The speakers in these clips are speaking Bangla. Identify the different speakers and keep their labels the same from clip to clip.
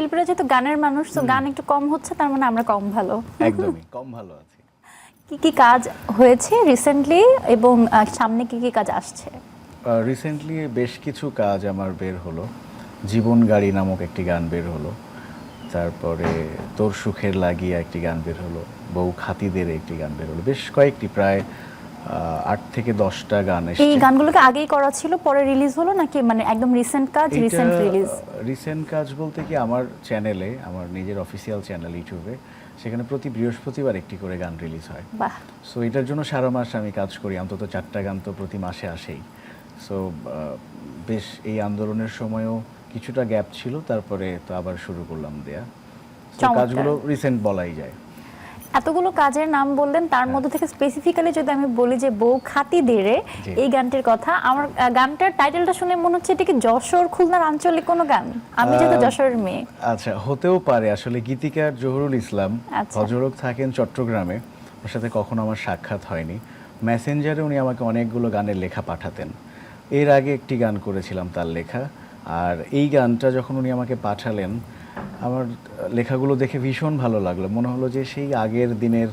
Speaker 1: শিল্পীরা যেহেতু গানের মানুষ তো গান একটু কম হচ্ছে তার মানে আমরা কম ভালো।
Speaker 2: একদমই কম ভালো আছি।
Speaker 1: কি কি কাজ হয়েছে রিসেন্টলি এবং সামনে কি কি কাজ আসছে?
Speaker 2: রিসেন্টলি বেশ কিছু কাজ আমার বের হলো। জীবন গাড়ি নামক একটি গান বের হলো। তারপরে তোর সুখের লাগিয়ে একটি গান বের হলো। বউ খাতিদের একটি গান বের হলো। বেশ কয়েকটি প্রায় আট থেকে দশটা গান
Speaker 1: এই গানগুলোকে আগেই করা ছিল পরে রিলিজ হলো নাকি? মানে একদম রিসেন্ট কাজ রিসেন্ট রিলিজ
Speaker 2: রিসেন্ট কাজ বলতে কি আমার চ্যানেলে আমার নিজের অফিসিয়াল চ্যানেল ইউটিউবে সেখানে প্রতি বৃহস্পতিবার একটি করে গান রিলিজ হয়। সো এটার জন্য সারা মাস আমি কাজ করি অন্তত চারটা গান তো প্রতি মাসে আসেই। সো বেশ এই আন্দোলনের সময়ও কিছুটা গ্যাপ ছিল তারপরে তো আবার শুরু করলাম দেয়া। কাজগুলো রিসেন্ট বলাই যায়।
Speaker 1: এতগুলো কাজের নাম বললেন তার মধ্যে থেকে স্পেসিফিক্যালি যদি আমি বলি যে বউ খাতি দেরে এই গানটির কথা আমার গানটার টাইটেলটা শুনে মনে হচ্ছে এটা কি যশোর খুলনার আঞ্চলিক কোনো গান? আমি যেহেতু যশোরের মেয়ে।
Speaker 2: আচ্ছা হতেও পারে। আসলে গীতিকার জহুরুল ইসলাম
Speaker 1: আচ্ছা।
Speaker 2: ভদ্রলোক থাকেন চট্টগ্রামে। ওর সাথে কখনো আমার সাক্ষাৎ হয়নি। মেসেঞ্জারে উনি আমাকে অনেকগুলো গানের লেখা পাঠাতেন। এর আগে একটি গান করেছিলাম তার লেখা। আর এই গানটা যখন উনি আমাকে পাঠালেন আমার লেখাগুলো দেখে ভীষণ ভালো লাগল। মনে হলো যে সেই আগের দিনের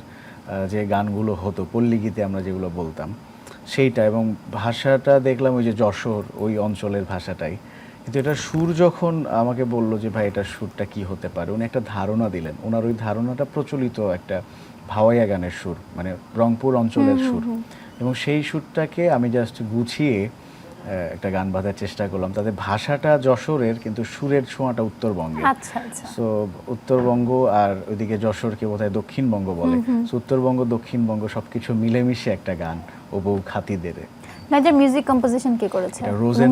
Speaker 2: যে গানগুলো হতো পল্লীগীতে আমরা যেগুলো বলতাম সেইটা এবং ভাষাটা দেখলাম ওই যে যশোর ওই অঞ্চলের ভাষাটাই। কিন্তু এটা সুর যখন আমাকে বলল যে ভাই এটা সুরটা কি হতে পারে? উনি একটা ধারণা দিলেন। ওনার ওই ধারণাটা প্রচলিত একটা ভাওয়াইয়া গানের সুর মানে রংপুর অঞ্চলের সুর। এবং সেই সুরটাকে আমি জাস্ট গুছিয়ে একটা গান বাঁধার চেষ্টা করলাম। তাদের ভাষাটা যশোরের কিন্তু সুরের ছোঁয়াটা উত্তরবঙ্গে
Speaker 1: আচ্ছা আচ্ছা।
Speaker 2: সো উত্তরবঙ্গ আর ওইদিকে যশোরকে বোধহয় দক্ষিণবঙ্গ বলে। সো উত্তরবঙ্গ দক্ষিণবঙ্গ সবকিছু মিলেমিশে একটা গান ও বউ খাতিদের
Speaker 1: গানটার মিউজিক কম্পোজিশন কে করেছে?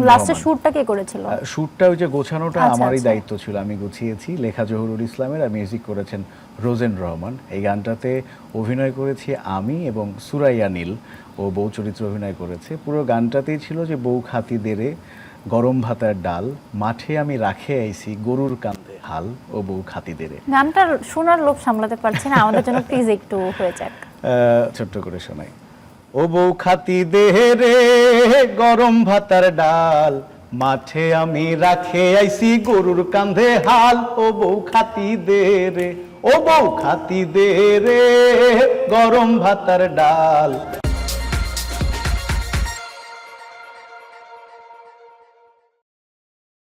Speaker 1: লাস্টে
Speaker 2: রহমান।
Speaker 1: সুরটা কে করেছিল?
Speaker 2: শ্যুটটা ওই যে গোছানোটা
Speaker 1: আচ্ছা,
Speaker 2: আমারই
Speaker 1: আচ্ছা।
Speaker 2: দায়িত্ব ছিল আমি গুছিয়েছি। লেখা জহুরুল ইসলামের আর মিউজিক করেছেন রোজেন রহমান এই গানটাতে অভিনয় করেছি আমি এবং সুরাইয়া নীল। ও বউ চরিত্র অভিনয় করেছে। পুরো গানটাতেই ছিল যে বউ খাতি দেরে গরম ভাতার ডাল মাঠে আমি রাখে আইছি গরুর কান্দে হাল ও বউ খাতি দেরে
Speaker 1: গানটার শোনার লোভ সামলাতে পারছি না আমাদের জন্য প্লিজ একটু হয়ে যাক।
Speaker 2: ছোট্ট করে শোনাই। ও বউ খাতি দেহে গরম ভাতার ডাল। মাঠে আমি রাখে আইসি গরুর কান্ধে হাল। ও বউ খাতি দে রে, ও বউ খাতি দে রে, গরম ভাতার ডাল।